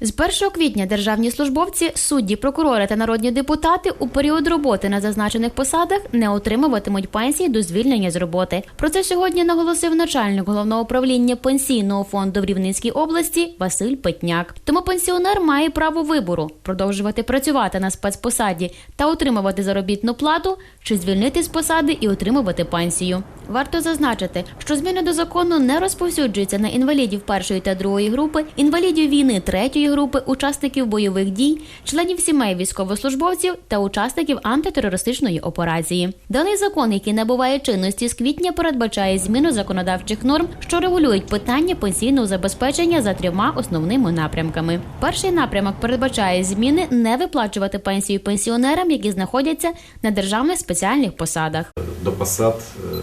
З 1 квітня державні службовці, судді, прокурори та народні депутати у період роботи на зазначених посадах не отримуватимуть пенсії до звільнення з роботи. Про це сьогодні наголосив начальник головного управління пенсійного фонду в Рівненській області Василь Петняк. Тому пенсіонер має право вибору продовжувати працювати на спецпосаді та отримувати заробітну плату, чи звільнити з посади і отримувати пенсію. Варто зазначити, що зміни до закону не розповсюджуються на інвалідів першої та другої групи, інвалідів війни третьої групи, учасників бойових дій, членів сімей військовослужбовців та учасників антитерористичної операції. Даний закон, який набуває чинності з квітня, передбачає зміну законодавчих норм, що регулюють питання пенсійного забезпечення за трьома основними напрямками. Перший напрямок передбачає зміни не виплачувати пенсію пенсіонерам, які знаходяться на державних спеціальних посадах. до посад е,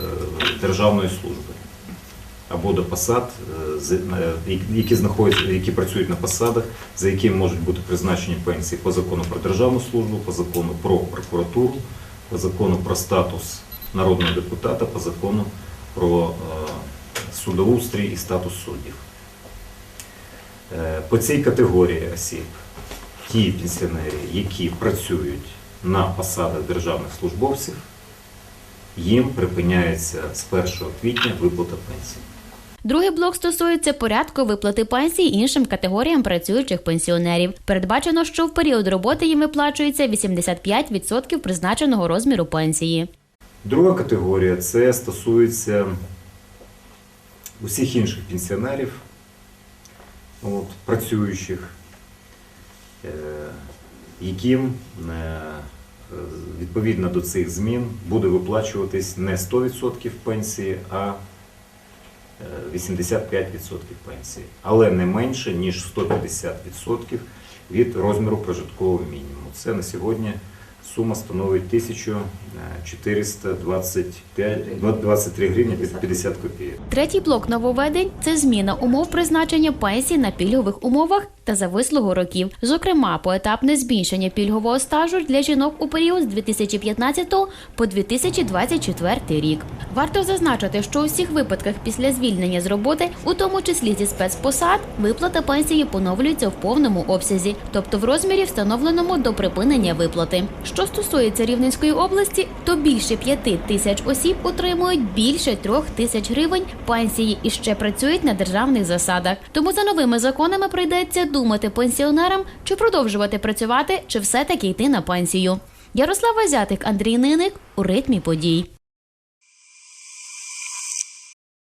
державної служби або до посад, е, е, які які працюють на посадах, за якими можуть бути призначені пенсії по закону про державну службу, по закону про прокуратуру, по закону про статус народного депутата, по закону про е, судоустрій і статус суддів. По цій категорії осіб ті пенсіонери, які працюють на посадах державних службовців, їм припиняється з 1 квітня виплата пенсії. Другий блок стосується порядку виплати пенсій іншим категоріям працюючих пенсіонерів. Передбачено, що в період роботи їм виплачується 85% призначеного розміру пенсії. Друга категорія це стосується усіх інших пенсіонерів, от, працюючих, е, яким е, відповідно до цих змін буде виплачуватись не 100% пенсії, а 85% пенсії, але не менше, ніж 150% від розміру прожиткового мінімуму. Це на сьогодні сума становить 1425 23 гривні 50 копійок. Третій блок нововведень це зміна умов призначення пенсій на пільгових умовах та за вислугу років. Зокрема, поетапне збільшення пільгового стажу для жінок у період з 2015 по 2024 рік. Варто зазначити, що у всіх випадках після звільнення з роботи, у тому числі зі спецпосад, виплата пенсії поновлюється в повному обсязі, тобто в розмірі, встановленому до припинення виплати. Що стосується Рівненської області, то більше п'яти тисяч осіб отримують більше трьох тисяч гривень пенсії і ще працюють на державних засадах. Тому за новими законами прийдеться думати пенсіонерам, чи продовжувати працювати, чи все таки йти на пенсію. Ярослава Зятик, Андрій Ниник у ритмі подій.